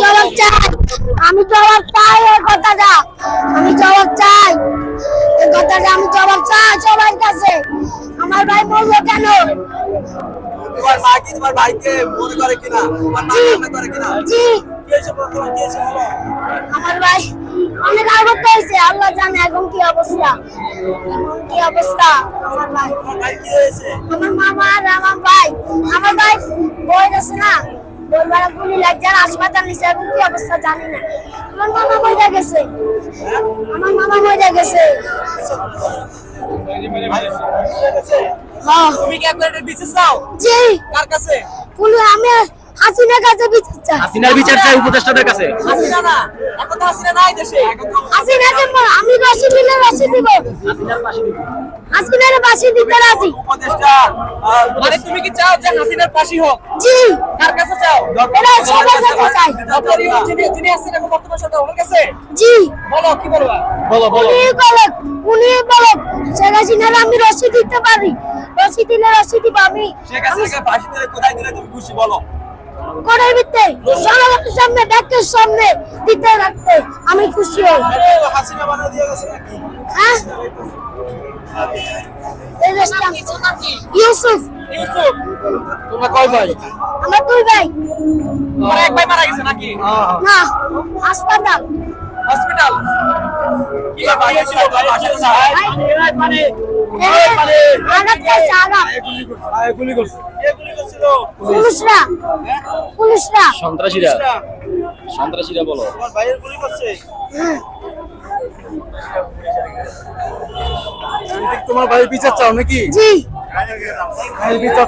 জবাব চাই। আমি জবাব চাই এই কথাটা। আমি জবাব চাই। এই কথাটা আমি জবাব চাই সবার কাছে। আমার ভাই বলল কেন? তোমার মা কি তোমার ভাইকে মনে করে কিনা? আর মা মনে করে কিনা? জি। কি হয়েছে বর্তমান কি হয়েছে বলো? আমার ভাই অনেক আঘাত হয়েছে। আল্লাহ জানে এখন কি অবস্থা। এখন কি অবস্থা? আমার ভাই। মামা আর ভাই বই আছে না। বই বেড়া গুলি লাগছে হাসপাতাল নিচে এখন কি অবস্থা জানি না। আমার মামা মরে গেছে। আমার মামা মরে গেছে। হ্যাঁ তুমি কি এটা বিচার চাও? জি। কার কাছে? পুলু আমি হাসিনার কাছে বিচার চাই। হাসিনার বিচার চাই উপদেষ্টাদের কাছে। হাসিনা না এখন তো হাসিনা নাই দেশে। হাসিনাকে আমি রসি দিলে রসি দিব। হাসিনার বাসি দিতে রাজি। উপদেষ্টা মানে তুমি কি চাও যে হাসিনার ফাঁসি হোক? জি। কার কাছে চাও? এটা সবার কাছে চাই যিনি যিনি আছেন এখন বর্তমান সরকার ওনার কাছে? জি। বলো কি বলবা বলো বলো। উনি বলেন উনি বলেন শেখ হাসিনার আমি রসি দিতে পারি। রসি দিলে রসি দিব আমি। শেখ হাসিনাকে ফাঁসি দিলে কোথায় দিলে তুমি খুশি? বলো। করে দিতে জনগণের সামনে ব্যাংকের সামনে দিতে রাখতে আমি খুশি হই হাসিনা বানা দিয়ে গেছে নাকি হ্যাঁ ইউসুফ ইউসুফ তোমরা কয় ভাই আমার দুই ভাই তোমার এক ভাই মারা গেছে নাকি না হাসপাতাল হসপিটাল কি ভাই ছিল ভাই আসলে ভাই, এই, আঘাত খাইছে আঘাত গুলি করছে গুলি করছিল পুলিশরা পুলিশরা সন্ত্রাসীরা। সন্ত্রাসীরা বলো। তোমার ভাইয়ের গুলি করছে। হ্যাঁ। তোমার ভাই বিচার চাও নাকি? জি। বিচার